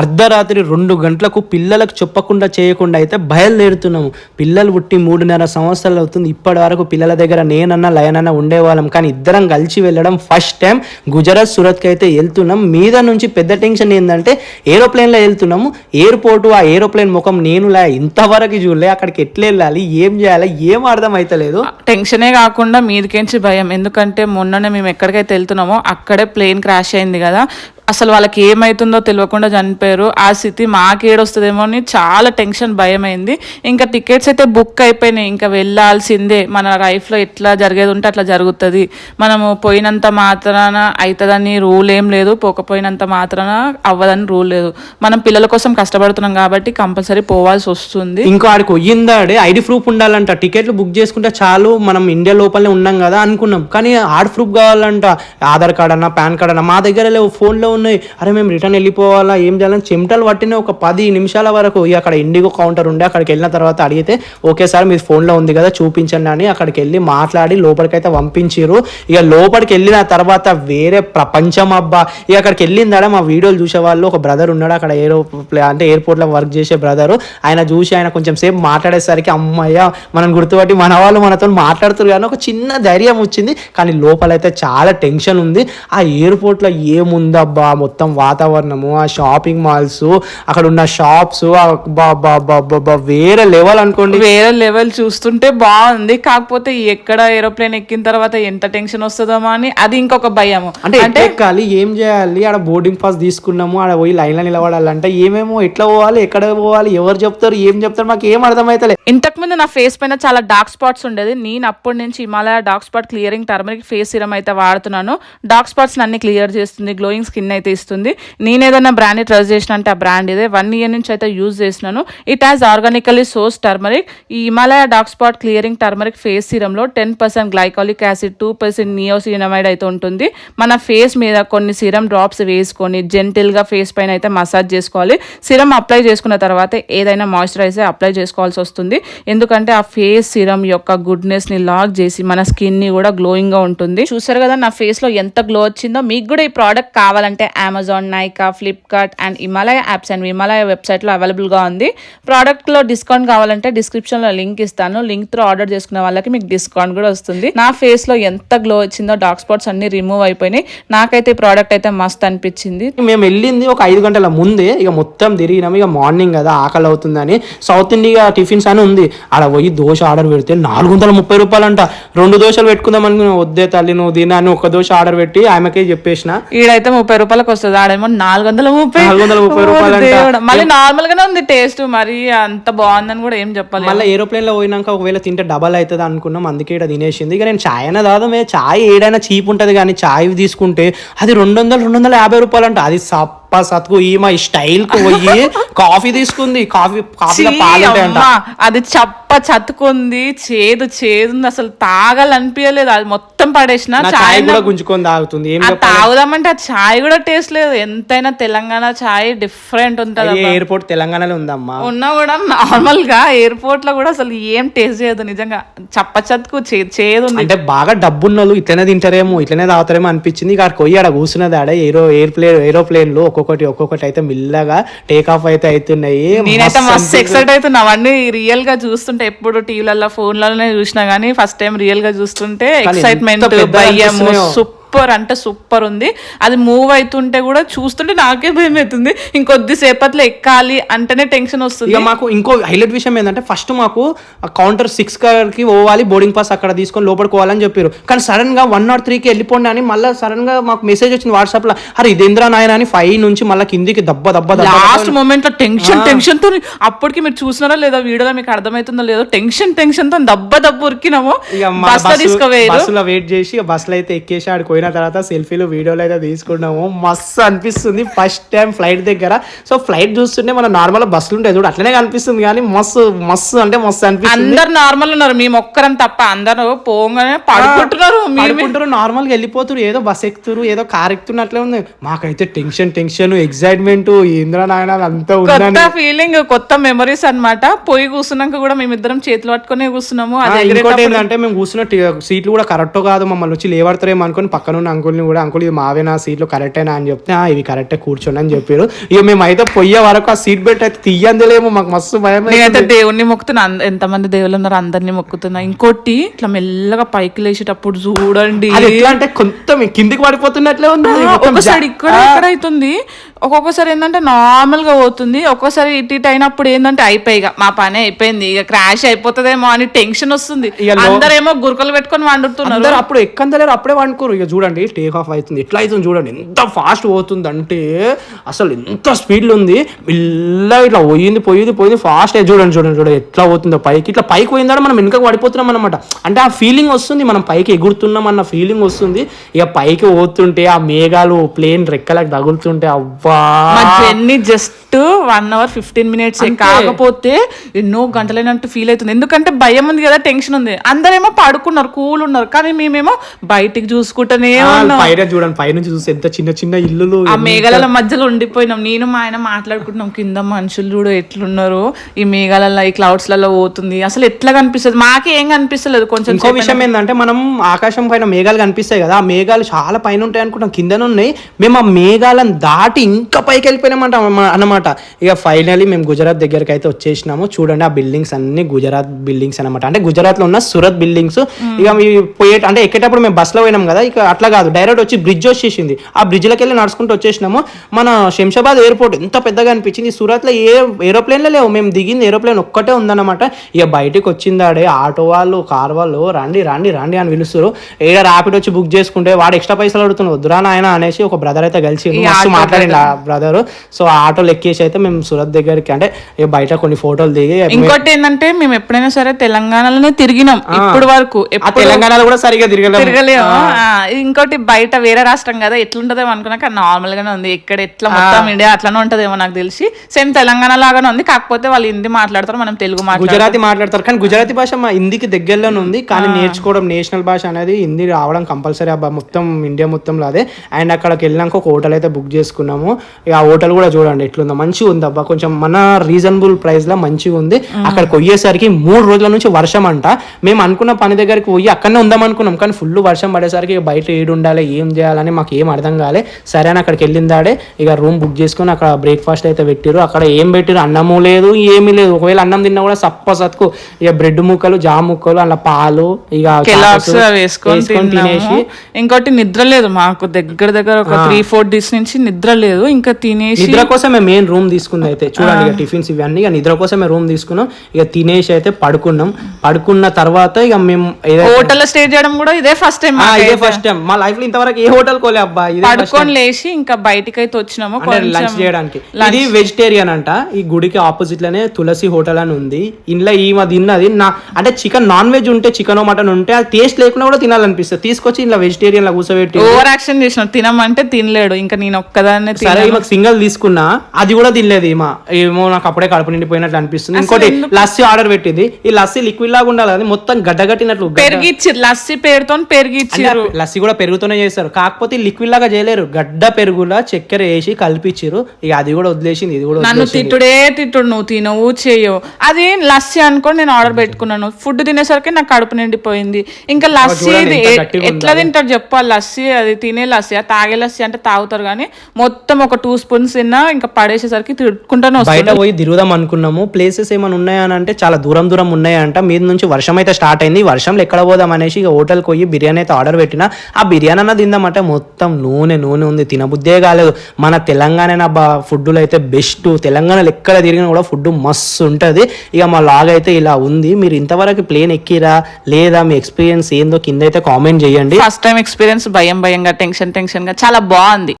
అర్ధరాత్రి రెండు గంటలకు పిల్లలకు చెప్పకుండా చేయకుండా అయితే బయలుదేరుతున్నాము. పిల్లలు పుట్టి మూడున్నర సంవత్సరాలు అవుతుంది. ఇప్పటి వరకు పిల్లల దగ్గర నేనన్నా లయనన్నా ఉండేవాళ్ళం. కానీ ఇద్దరం కలిసి వెళ్ళడం ఫస్ట్ టైం గుజరాత్ సూరత్కి అయితే వెళ్తున్నాం. మీద నుంచి పెద్ద టెన్షన్ ఏంటంటే ఏరోప్లేన్లో వెళ్తున్నాము. ఎయిర్పోర్టు ఆ ఏరోప్లేన్ ముఖం నేను లే ఇంతవరకు చూడలే. అక్కడికి ఎట్లా వెళ్ళాలి? ఏం చేయాలి? ఏం అర్థం అవుతలేదు టెన్షనే కాకుండా మీదకేంచి భయం. ఎందుకంటే మొన్ననే మేము ఎక్కడికైతే వెళ్తున్నామో అక్కడే ప్లేన్ క్రాష్ అయింది కదా. అసలు వాళ్ళకి ఏమవుతుందో తెలియకుండా చనిపోయారు. ఆ స్థితి మాకేడొస్తుందేమో అని చాలా టెన్షన్ భయం అయింది. ఇంకా టికెట్స్ అయితే బుక్ అయిపోయినాయి. ఇంకా వెళ్ళాల్సిందే. మన లైఫ్లో ఎట్లా జరిగేది ఉంటే అట్లా జరుగుతుంది. మనము పోయినంత మాత్రాన అవుతుందని రూల్ ఏం లేదు. పోకపోయినంత మాత్రాన అవ్వదని రూల్ లేదు. మనం పిల్లల కోసం కష్టపడుతున్నాం కాబట్టి కంపల్సరీ పోవాల్సి వస్తుంది. ఇంకో ఆడికి పోయిందాడే ఐడి ప్రూఫ్ ఉండాలంట. టికెట్లు బుక్ చేసుకుంటే చాలు మనం ఇండియా లోపలనే ఉన్నాం కదా అనుకున్నాం. కానీ ఆర్డ్ ప్రూఫ్ కావాలంట. ఆధార్ కార్డ్ అన్న పాన్ కార్డ్ అన్న మా దగ్గర ఫోన్లో ఉన్నాయి. అరే మేము రిటర్న్ వెళ్ళిపోవాలా? ఏం చేయాలని చెమటలు పట్టిన ఒక పది నిమిషాల వరకు ఇక అక్కడ ఇండిగో కౌంటర్ ఉండే అక్కడికి వెళ్ళిన తర్వాత అడిగితే ఓకే సార్ మీ ఫోన్లో ఉంది కదా చూపించండి అని అక్కడికి వెళ్ళి మాట్లాడి లోపలికైతే పంపించారు ఇక లోపలికి వెళ్ళిన తర్వాత వేరే ప్రపంచం అబ్బా. ఇక అక్కడికి వెళ్ళిందాడ మా వీడియోలు చూసే వాళ్ళు ఒక బ్రదర్ ఉన్నాడు అక్కడ ఏరో అంటే ఎయిర్పోర్ట్లో వర్క్ చేసే బ్రదరు ఆయన చూసి ఆయన కొంచెం సేపు మాట్లాడేసరికి అమ్మయ్య మనం గుర్తుపట్టి మన వాళ్ళు మనతో మాట్లాడుతున్నారు కానీ ఒక చిన్న ధైర్యం వచ్చింది. కానీ లోపలైతే చాలా టెన్షన్ ఉంది. ఆ ఎయిర్పోర్ట్లో ఏముందబ్బా? మొత్తం వాతావరణము ఆ షాపింగ్ మాల్స్ అక్కడ ఉన్న షాప్స్ వేరే లెవెల్ అనుకోండి. వేరే లెవెల్ చూస్తుంటే బాగుంది. కాకపోతే ఎక్కడ ఏరోప్లేన్ ఎక్కిన తర్వాత ఎంత టెన్షన్ వస్తుందో అని అది ఇంకొక భయము. అంటే ఎట్లా ఎక్కాలి ఏం చేయాలి? ఆడ బోర్డింగ్ పాస్ తీసుకున్నాము ఆడ పోయి లైన్లో నిలబడాలంటే ఏమేమో ఎట్లా పోవాలి ఎక్కడ పోవాలి ఎవరు చెప్తారు ఏం చెప్తారు మాకు ఏం అర్థమైతలే. ఇంతకు ముందు నా ఫేస్ పైన చాలా డార్క్ స్పాట్స్ ఉండేది. నేను అప్పటి నుంచి Himalaya dark spot clearing turmeric face serum అయితే వాడుతున్నాను. డార్క్ స్పాట్స్ అన్ని క్లియర్ చేస్తుంది గ్లోయింగ్ స్కిన్ అయితే ఇస్తుంది. నేను ఏదైనా బ్రాండ్ ట్రస్ట్ చేసిన అంటే ఆ బ్రాండ్ ఇదే. వన్ ఇయర్ నుంచి అయితే యూజ్ చేసినాను it has organically source turmeric ఈ Himalaya dark spot clearing turmeric face సిరంలో ten percent glycolic acid two percent niacinamide అయితే ఉంటుంది. మన ఫేస్ మీద కొన్ని సిరం డ్రాప్స్ వేసుకొని జెంటిల్గా ఫేస్ పైన అయితే మసాజ్ చేసుకోవాలి. సిరం అప్లై చేసుకున్న తర్వాత ఏదైనా మాయిశ్చరైజర్ అప్లై చేసుకోవాల్సి వస్తుంది. ఎందుకంటే ఆ ఫేస్ సిరం యొక్క గుడ్నెస్ని లాక్ చేసి మన స్కిన్ని కూడా గ్లోయింగ్గా ఉంటుంది. చూసారు కదా నా ఫేస్లో ఎంత గ్లో వచ్చిందో? మీకు కూడా ఈ ప్రోడక్ట్ కావాలంటే Amazon Nykaa Flipkart and Himalaya apps and Himalaya వెబ్సైట్లో అవైలబుల్గా ఉంది. ప్రోడక్ట్లో డిస్కౌంట్ కావాలంటే డిస్క్రిప్షన్లో లింక్ ఇస్తాను. లింక్ త్రూ ఆర్డర్ చేసుకున్న వాళ్ళకి మీకు డిస్కౌంట్ కూడా వస్తుంది. నా ఫేస్లో ఎంత గ్లో వచ్చిందో డార్క్ స్పాట్స్ అన్ని రిమూవ్ అయిపోయినాయి. నాకైతే ఈ ప్రోడక్ట్ అయితే మస్త్ అనిపించింది. మేము వెళ్ళింది ఒక ఐదు గంటల ముందే. ఇక మొత్తం తిరిగినాం ఇక మార్నింగ్ కదా ఆకలి అవుతుందని. సౌత్ ఇండియా టిఫిన్స్ అని ఉంది. ఆడ పోయి దోశ ఆర్డర్ పెడితే నాలుగు వందల ముప్పై రూపాయలంట. రెండు దోశలు పెట్టుకుందాం అనుకున్నా వద్దే తల్లి నువ్వు దీని అని ఒక దోశ ఆర్డర్ పెట్టి ఆమెకే చెప్పేసిన. ఈడైతే ముప్పై రూపాయలకు వస్తుంది ఆడేమో నాలుగు వందల ముప్పై 430 ఓ రూపాయలంట. దేవుడా. మళ్ళీ నార్మల్ గానే ఉంది టేస్ట్. మరి అంత బాగుందని కూడా ఏం చెప్పాలి మళ్ళీ ఏరోప్లేన్లో పోయినాక ఒకవేళ తింటే డబల్ అవుతుంది అనుకున్నాం. అందుకే ఇక్కడ తినేసింది. ఇక నేను చాయ్ అయినా దాదామే చాయ్ ఏడైనా చీప్ ఉంటుంది కానీ చాయ్ తీసుకుంటే అది రెండు వందలు రెండు వందల యాభై రూపాయలు అంట అది సత్కు ఈ మా స్టైల్కు పోయి కాఫీ తీసుకుంది. కాఫీ కాఫీలో అంట అమ్మా, అది చప్ప చతుకుంది చేదు చేదుంది. అసలు తాగాలనిపించలేదు అది మొత్తం పడేసిన చాయ్ కూడా గుంజుకొని తాగుతుంది. ఏం తాగుదామంటే ఆ చాయ్ కూడా టేస్ట్ లేదు. ఎంతైనా తెలంగాణ చాయ్ డిఫరెంట్ ఉంటది ఎయిర్పోర్ట్ తెలంగాణలో ఉందమ్మా. ఉన్నా కూడా నార్మల్గా ఎయిర్పోర్ట్లో కూడా అసలు ఏం టేస్ట్ చేయదు నిజంగా. చప్ప చతుకు చేదు అంటే బాగా డబ్బున్న వాళ్ళు ఇట్లనే తింటారేమో ఇట్లనే తాగుతారేమో అనిపించింది. ఇక అక్కడికి పోయి ఆడ కూర్చున్నది ఆడ. ఏరో ఎయిర్ప్లేన్ ఏరోప్లేన్లు ఒక్కొక్కటి ఒక్కొక్కటి అయితే మిల్లగా టేక్ ఆఫ్ అయితే అవుతున్నాయి. నేనైతే మస్తు ఎక్సైట్ అవుతున్నా. అవన్నీ రియల్గా చూస్తుంటే ఎప్పుడు టీవీలలో ఫోన్లలోనే చూసినా గానీ ఫస్ట్ టైం రియల్గా చూస్తుంటే ఎక్సైట్మెంట్ భయము అనిపిస్తున్నాయో. సూపర్ అంటే సూపర్ ఉంది. అది మూవ్ అవుతుంటే కూడా చూస్తుంటే నాకే భయం అవుతుంది ఇంకొద్ది సేపట్లో ఎక్కాలి అంటేనే టెన్షన్ వస్తుంది. ఇక మాకు ఇంకో హైలైట్ విషయం ఏంటంటే ఫస్ట్ మాకు కౌంటర్ సిక్స్కి పోవాలి బోర్డింగ్ పాస్ అక్కడ తీసుకొని లోపలికి పోవాలని చెప్పారు. కానీ సడన్గా వన్ నాట్ త్రీకి వెళ్ళిపోండి అని మళ్ళీ సడన్గా మాకు మెసేజ్ వచ్చింది వాట్సాప్లో అరే ఇదేంద్రా నాయన అని ఫైవ్ నుంచి మళ్ళీ కిందికి దెబ్బ దెబ్బ లాస్ట్ మూమెంట్లో టెన్షన్ టెన్షన్తో అప్పటికి మీరు చూసినారో లేదో వీడియోలో మీకు అర్థమవుతుందో లేదో టెన్షన్ టెన్షన్తో దెబ్బ దెబ్బ ఉరికినాము. బస్లో వెయిట్ చేసి ఇక బస్సులో అయితే ఎక్కేసి ఆడికి పోయిన తర్వాత సెల్ఫీలు వీడియోలు అయితే తీసుకున్నాము. మస్తు అనిపిస్తుంది ఫస్ట్ టైం ఫ్లైట్ దగ్గర. సో ఫ్లైట్ చూస్తుంటే మన నార్మల్ బస్సులు ఉంటాయి చూడు అట్లనే కనిపిస్తుంది కానీ మస్తు మస్తు అంటే మస్తు అనిపిస్తుంది. అందరు నార్మల్ ఉన్నారు మేము ఒక్కరం తప్ప అందరూ పోగానే పడుకుంటున్నారు పడుకుంటారు నార్మల్గా వెళ్ళిపోతారు ఏదో బస్ ఎక్కుతారు ఏదో కార్ ఎక్కుతున్నట్లే ఉంది. మాకైతే టెన్షన్ టెన్షన్ ఎక్సైట్మెంట్ ఇంద్ర నాయన అంతా కొత్త ఫీలింగ్ కొత్త మెమరీస్ అన్నమాట. పోయి కూర్చున్నాక కూడా మేమిద్దరం చేతులు పట్టుకునే కూర్చున్నాము. ఇంకోటి ఏంటంటే మేము కూర్చున్న సీట్లు కూడా కరెక్ట్ కాదు మమ్మల్ని వచ్చి లేవడతారేమో అనుకొని పక్క పక్కన ఉన్న అంకుల్ని కూడా అంకుల్ ఇది మావేనా సీట్లు కరెక్టేనా అని చెప్తే "ఆ, ఇవి కరెక్టే కూర్చోండి అని చెప్పారు. ఇక మేమైతే పోయే వరకు ఆ సీట్ బెల్ట్ అయితే తీయందిలేమో మాకు మస్తు భయం నేనైతే. దేవుణ్ణి మొక్కుతున్నా ఎంతమంది దేవుళ్ళు ఉన్నారు అందరినీ మొక్కుతున్నా. ఇంకోటి ఇట్లా మెల్లగా పైకి లేచేటప్పుడు చూడండి. ఎట్లా అంటే కొంత కిందికి పడిపోతున్నట్లే ఉంది. ఇక్కడ ఇక్కడ అవుతుంది ఒక్కొక్కసారి ఏంటంటే నార్మల్గా పోతుంది. ఒక్కొక్కసారి ఇటు ఇటు అయినప్పుడు ఏంటంటే అయిపోయి ఇక మా పని అయిపోయింది. ఇక క్రాష్ అయిపోతుందేమో అని టెన్షన్ వస్తుంది. అందరేమో గురకలు పెట్టుకొని వండుతున్నారు. అప్పుడు ఎక్కందలేరు అప్పుడే వండుకోరు. ఇక చూడండి టేక్ ఆఫ్ అవుతుంది. ఎట్లా అవుతుంది చూడండి ఎంత ఫాస్ట్ పోతుంది అంటే అసలు ఎంత స్పీడ్లో ఉంది. మెల్లగా ఇట్లా పోయింది పోయింది పోయింది ఫాస్ట్ చూడండి చూడండి చూడండి ఎట్లా పోతుందో పైకి. ఇట్లా పైకి పోయిందా మనం వెనుకకు పడిపోతున్నాం అనమాట అంటే ఆ ఫీలింగ్ వస్తుంది మనం పైకి ఎగురుతున్నాం అన్న ఫీలింగ్ వస్తుంది. ఇక పైకి పోతుంటే ఆ మేఘాలు ప్లేన్ రెక్కలకు తగులుతుంటే అవ్వా మా journey just one hour fifteen minutes. కాకపోతే ఎన్నో గంటలైనట్టు ఫీల్ అవుతుంది. ఎందుకంటే భయం ఉంది కదా టెన్షన్ ఉంది. అందరేమో పడుకున్నారు కూల్ ఉన్నారు కానీ మేమేమో బయటికి చూసుకుంటూనే పైన చూడండి పైనుంచి చూస్తే ఎంత చిన్న చిన్న ఇల్లులు ఆ మేఘాల మధ్యలో ఉండిపోయినాం. నేను మా ఆయన మాట్లాడుకుంటున్నాం కింద మనుషులు చూడు ఎట్లున్నారు? ఈ మేఘాలలో ఈ క్లౌడ్స్లలో పోతుంది. అసలు ఎట్లా కనిపిస్తుంది? మాకే ఏం కనిపిస్తలేదు కొంచెం ఇంకో విషయం ఏంటంటే మనం ఆకాశం పైన మేఘాలు కనిపిస్తాయి కదా ఆ మేఘాలు చాలా పైన ఉంటాయి అనుకుంటాం కిందనే ఉన్నాయి. మేము ఆ మేఘాలను దాటి ఇంకా పైకి వెళ్ళిపోయినామంట అన్నమాట. ఇక ఫైనలీ మేము గుజరాత్ దగ్గరికి అయితే వచ్చేసినాము. చూడండి ఆ బిల్డింగ్స్ అన్ని గుజరాత్ బిల్డింగ్స్ అన్నమాట. అంటే గుజరాత్లో ఉన్న సూరత్ బిల్డింగ్స్ ఇక పోయే అంటే ఎక్కేటప్పుడు మేము బస్సులో పోయినాం కదా ఇక అట్లా కాదు. డైరెక్ట్ వచ్చి బ్రిడ్జ్ వచ్చేసింది. ఆ బ్రిడ్జ్లోకి వెళ్ళి నడుచుకుంటూ వచ్చేసినాము. మన శంషాబాద్ ఎయిర్పోర్ట్ ఎంత పెద్దగా అనిపించింది. సూరత్లో ఏ ఏరోప్లేన్లో లేవు. మేము దిగింది ఏరోప్లేన్ ఒక్కటే ఉందన్నమాట. ఇక బయటికి వచ్చిందాడే ఆటో వాళ్ళు కార్ వాళ్ళు రండి రండి రండి అని పిలుస్తారు ఏడ ర్యాపిడ్ వచ్చి బుక్ చేసుకుంటే వాడు ఎక్స్ట్రా పైసలు అడుగుతున్నాడు. వద్దురా నాయన అనేసి ఒక బ్రదర్ అయితే కలిసి ఈ బ్రదర్ సో ఆ ఆటోలో ఎక్కేసి అయితే మేము సూరత్ దగ్గరికి అంటే బయట కొన్ని ఫోటోలు దిగి ఇంకోటి ఏంటంటే మేము ఎప్పుడైనా సరే తెలంగాణలోనే తిరిగినాం ఇప్పుడు వరకు. తెలంగాణలో కూడా సరిగా తిరగలేము. ఇంకోటి బయట వేరే రాష్ట్రం కదా ఎట్లుంటదేమో అనుకున్నా కానీ నార్మల్ గానే ఉంది. ఇక్కడ ఎట్లా మొత్తం ఇండియా అట్లానే ఉంటదేమో నాకు తెలిసి. సేమ్ తెలంగాణ లాగానే ఉంది కాకపోతే వాళ్ళు హిందీ మాట్లాడతారు మనం తెలుగు గుజరాతీ మాట్లాడతారు. కానీ గుజరాతీ భాష మా హిందీకి దగ్గరలోనే ఉంది కానీ నేర్చుకోవడం నేషనల్ భాష అనేది హిందీ రావడం కంపల్సరీ. అబ్బా మొత్తం ఇండియా మొత్తంలో అదే. అండ్ అక్కడికి వెళ్ళినాక ఒక హోటల్ అయితే బుక్ చేసుకున్నాము. ఆ హోటల్ కూడా చూడండి ఎట్లుందో. మంచిగా ఉంది అబ్బా. కొంచెం మన రీజనబుల్ ప్రైస్లో మంచిగా ఉంది. అక్కడికి పోయేసరికి మూడు రోజుల నుంచి వర్షం అంట. మేము అనుకున్న పని దగ్గరికి పోయి అక్కడనే ఉందాం అనుకున్నాం. కానీ ఫుల్ వర్షం పడేసరికి ఇక బయట ఏడు ఉండాలి ఏం చేయాలని మాకు ఏం అర్థం కాలే. సరే అని అక్కడికి వెళ్ళిందాడే ఇక రూమ్ బుక్ చేసుకుని అక్కడ బ్రేక్ఫాస్ట్ అయితే పెట్టారు అక్కడ ఏం పెట్టారు అన్నము లేదు ఏమీ లేదు. ఒకవేళ అన్నం తిన్నా కూడా సప్ప సత్కు ఇక బ్రెడ్ ముక్కలు జామ్ ముక్కలు అలా పాలు ఇక వేసుకొని తినేసి ఇంకోటి నిద్ర లేదు మాకు. దగ్గర దగ్గర ఒక త్రీ ఫోర్ డేస్ నుంచి నిద్ర లేదు. ఇంకా తినేసి నిద్ర కోసమే మెయిన్ రూమ్ తీసుకుంది అయితే. చూడండి ఇక టిఫిన్స్ ఇవన్నీ ఇక నిద్ర కోసమే రూమ్ తీసుకున్నాం. ఇక తినేసి అయితే పడుకున్నాం. పడుకున్న తర్వాత ఇక మేము హోటల్ స్టే చేయడం కూడా ఇదే ఫస్ట్ టైం ఇదే ఫస్ట్ టైం మా లైఫ్లో ఇంతవరకు ఏ హోటల్ కోలే అబ్బా ఇదే పడుకొని లేచి ఇంకా బయటికి అయితే వచ్చినాము లంచ్ చేయడానికి. ఇది వెజిటేరియన్ అంట. ఈ గుడికి ఆపోజిట్లోనే తులసి హోటల్ అని ఉంది. ఇంట్లో ఈమె తిన్నది. నా అంటే చికెన్ నాన్ వెజ్ ఉంటే చికెన్ మటన్ ఉంటే అది టేస్ట్ లేకుండా కూడా తినాలనిపిస్తుంది. తీసుకొచ్చి ఇలా వెజిటేరియన్ లా కూర్చోబెట్టి ఓవర్ యాక్షన్ చేసిన. తినమంటే తినలేడు. ఇంకా నేను ఒక్కదాన్నే సరే ఈమెకు సింగల్ తీసుకున్నా అది కూడా తినలేదు ఈమె. ఏమో నాకు అప్పుడే కడుపు నిండిపోయినట్లు అనిపిస్తుంది. ఇంకోటి లస్సీ ఆర్డర్ పెట్టింది. ఈ లస్సీ లిక్విడ్ లాగా ఉండాలి అది మొత్తం గడ్డగట్టినట్లు గడ్డ- పెరిగిచ్చిర్రు లస్సీ పేరుతో పెరిగిచ్చిర్రు. అంటే లస్సీ కూడా పెరుగుతూనే చేస్తారు. కాకపోతే లిక్విడ్ లాగా చేయలేరు. గడ్డ పెరుగులా చక్కెర వేసి కలిపిచ్చిర్రు. ఇక అది కూడా వదిలేసింది ఇది కూడా నన్ను తిట్టుడే తిట్టుడు నువ్వు తినవు చేయవు. అది లస్సీ అనుకోని నేను ఆర్డర్ పెట్టుకున్నాను. ఫుడ్ తినేసరికి నాకు కడుపు నిండిపోయింది. ఇంకా లస్సీ ఎట్లా తింటారు చెప్పు ఆ లస్సీ అది తినే లస్సీ తాగే లస్సీ అంటే తాగుతారు కానీ మొత్తం ఒక టూ స్పూన్స్ తిన్నా ఇంకా పడేసేసరికి తిట్టుకుంటానే బయట పోయి తిరుగుదాం అనుకున్నాము. ప్లేసెస్ ఏమైనా ఉన్నాయా అని అంటే చాలా దూరం దూరం ఉన్నాయంట. మీద నుంచి వర్షం అయితే స్టార్ట్ అయింది. వర్షంలో ఎక్కడ పోదాం అనేసి ఇక హోటల్కి పోయి బిర్యానీ అయితే ఆర్డర్ పెట్టిన. ఆ బిర్యానీ అన్న తిందామంటే మొత్తం నూనె నూనె ఉంది. తినబుద్దే కాలేదు. మన తెలంగాణ ఫుడ్లో అయితే బెస్ట్ తెలంగాణలో ఎక్కడ తిరిగినా కూడా ఫుడ్ మస్తు ఉంటుంది. ఇక మా లాగ్ అయితే ఇలా ఉంది. మీరు ఇంతవరకు ప్లేన్ ఎక్కిరా? లేదా మీ ఎక్స్పీరియన్స్ ఏందో కింద అయితే కామెంట్ చేయండి. ఫస్ట్ టైం ఎక్స్పీరియన్స్ భయం భయంగా టెన్షన్ టెన్షన్గా. చాలా బాగుంది.